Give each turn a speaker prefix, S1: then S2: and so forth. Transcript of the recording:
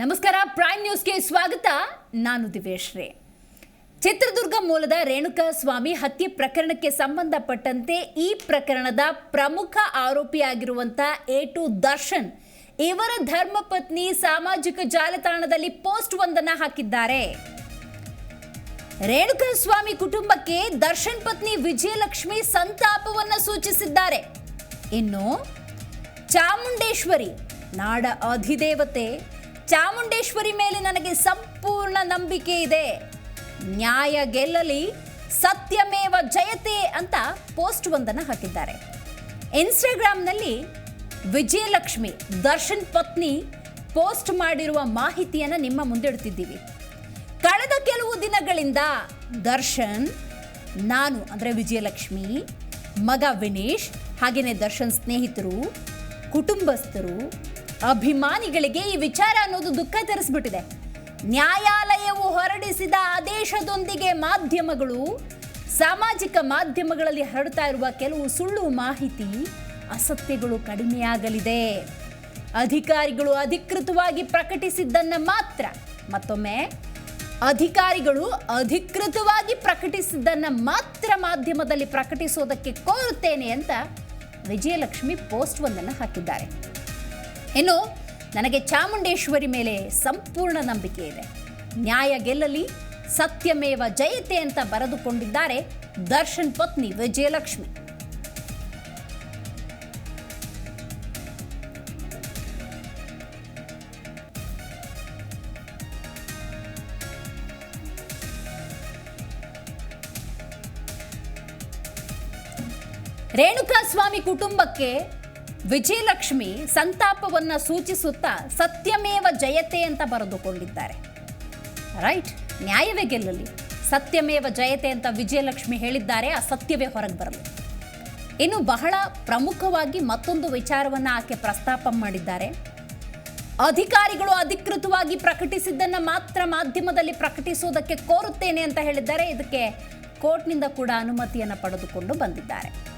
S1: ನಮಸ್ಕಾರ ಪ್ರೈಮ್ ನ್ಯೂಸ್ಗೆ ಸ್ವಾಗತ. ನಾನು ದಿವೇಶ್ರೇ ಚಿತ್ರದುರ್ಗ ಮೂಲದ ರೇಣುಕಾ ಸ್ವಾಮಿ ಹತ್ಯೆ ಪ್ರಕರಣಕ್ಕೆ ಸಂಬಂಧಪಟ್ಟಂತೆ ಈ ಪ್ರಕರಣದ ಪ್ರಮುಖ ಆರೋಪಿಯಾಗಿರುವಂಥ ಎ ಟು ದರ್ಶನ್ ಇವರ ಧರ್ಮಪತ್ನಿ ಸಾಮಾಜಿಕ ಜಾಲತಾಣದಲ್ಲಿ ಪೋಸ್ಟ್ ಒಂದನ್ನು ಹಾಕಿದ್ದಾರೆ. ರೇಣುಕಾ ಸ್ವಾಮಿ ಕುಟುಂಬಕ್ಕೆ ದರ್ಶನ್ ಪತ್ನಿ ವಿಜಯಲಕ್ಷ್ಮಿ ಸಂತಾಪವನ್ನ ಸೂಚಿಸಿದ್ದಾರೆ. ಇನ್ನು ಚಾಮುಂಡೇಶ್ವರಿ, ನಾಡ ಅಧಿದೇವತೆ ಚಾಮುಂಡೇಶ್ವರಿ ಮೇಲೆ ನನಗೆ ಸಂಪೂರ್ಣ ನಂಬಿಕೆ ಇದೆ. ನ್ಯಾಯ ಗೆಲ್ಲಲಿ ಸತ್ಯಮೇವ ಜಯತೆ ಅಂತ ಪೋಸ್ಟ್ ಒಂದನ್ನು ಹಾಕಿದ್ದಾರೆ. ಇನ್ಸ್ಟಾಗ್ರಾಮ್ನಲ್ಲಿ ವಿಜಯಲಕ್ಷ್ಮಿ ದರ್ಶನ್ ಪತ್ನಿ ಪೋಸ್ಟ್ ಮಾಡಿರುವ ಮಾಹಿತಿಯನ್ನು ನಿಮ್ಮ ಮುಂದಿಡ್ತಿದ್ದೀವಿ ಕಳೆದ ಕೆಲವು ದಿನಗಳಿಂದ ದರ್ಶನ್, ನಾನು ಅಂದರೆ ವಿಜಯಲಕ್ಷ್ಮಿ, ಮಗ ವಿನೇಶ್ ಹಾಗೆಯೇ ದರ್ಶನ್ ಸ್ನೇಹಿತರು, ಕುಟುಂಬಸ್ಥರು ಅಭಿಮಾನಿಗಳಿಗೆ ಈ ವಿಚಾರ ಅನ್ನೋದು ದುಃಖ ತರಿಸ್ಬಿಟ್ಟಿದೆ. ನ್ಯಾಯಾಲಯವು ಹೊರಡಿಸಿದ ಆದೇಶದೊಂದಿಗೆ ಮಾಧ್ಯಮಗಳು, ಸಾಮಾಜಿಕ ಮಾಧ್ಯಮಗಳಲ್ಲಿ ಹರಡ್ತಾ ಇರುವ ಕೆಲವು ಸುಳ್ಳು ಮಾಹಿತಿ ಅಸತ್ಯಗಳು ಕಡಿಮೆಯಾಗಲಿದೆ. ಅಧಿಕಾರಿಗಳು ಅಧಿಕೃತವಾಗಿ ಪ್ರಕಟಿಸಿದ್ದನ್ನು ಮಾತ್ರ, ಮತ್ತೊಮ್ಮೆ ಅಧಿಕಾರಿಗಳು ಅಧಿಕೃತವಾಗಿ ಪ್ರಕಟಿಸಿದ್ದನ್ನು ಮಾತ್ರ ಮಾಧ್ಯಮದಲ್ಲಿ ಪ್ರಕಟಿಸೋದಕ್ಕೆ ಕೋರುತ್ತೇನೆ ಅಂತ ವಿಜಯಲಕ್ಷ್ಮಿ ಪೋಸ್ಟ್ ಒಂದನ್ನು ಹಾಕಿದ್ದಾರೆ. ಇನ್ನು ನನಗೆ ಚಾಮುಂಡೇಶ್ವರಿ ಮೇಲೆ ಸಂಪೂರ್ಣ ನಂಬಿಕೆ ಇದೆ. ನ್ಯಾಯ ಗೆಲ್ಲಲಿ, ಸತ್ಯಮೇವ ಜಯತೆ ಅಂತ ಬರೆದುಕೊಂಡಿದ್ದಾರೆ ದರ್ಶನ್ ಪತ್ನಿ ವಿಜಯಲಕ್ಷ್ಮಿ. ರೇಣುಕಾ ಸ್ವಾಮಿ ಕುಟುಂಬಕ್ಕೆ ವಿಜಯಲಕ್ಷ್ಮಿ ಸಂತಾಪವನ್ನು ಸೂಚಿಸುತ್ತಾ ಸತ್ಯಮೇವ ಜಯತೆ ಅಂತ ಬರೆದುಕೊಂಡಿದ್ದಾರೆ. ರೈಟ್ ನ್ಯಾಯವೇ ಗೆಲ್ಲಲಿ. ಸತ್ಯಮೇವ ಜಯತೆ ಅಂತ ವಿಜಯಲಕ್ಷ್ಮಿ ಹೇಳಿದ್ದಾರೆ, ಆ ಸತ್ಯವೇ ಹೊರಗೆ ಬರಲಿ. ಇನ್ನು ಬಹಳ ಪ್ರಮುಖವಾಗಿ ಮತ್ತೊಂದು ವಿಚಾರವನ್ನು ಆಕೆ ಪ್ರಸ್ತಾಪ ಮಾಡಿದ್ದಾರೆ. ಅಧಿಕಾರಿಗಳು ಅಧಿಕೃತವಾಗಿ ಪ್ರಕಟಿಸಿದ್ದನ್ನು ಮಾತ್ರ ಮಾಧ್ಯಮದಲ್ಲಿ ಪ್ರಕಟಿಸುವುದಕ್ಕೆ ಕೋರುತ್ತೇನೆ ಅಂತ ಹೇಳಿದ್ದಾರೆ. ಇದಕ್ಕೆ ಕೋರ್ಟ್ನಿಂದ ಕೂಡ ಅನುಮತಿಯನ್ನು ಪಡೆದುಕೊಂಡು ಬಂದಿದ್ದಾರೆ.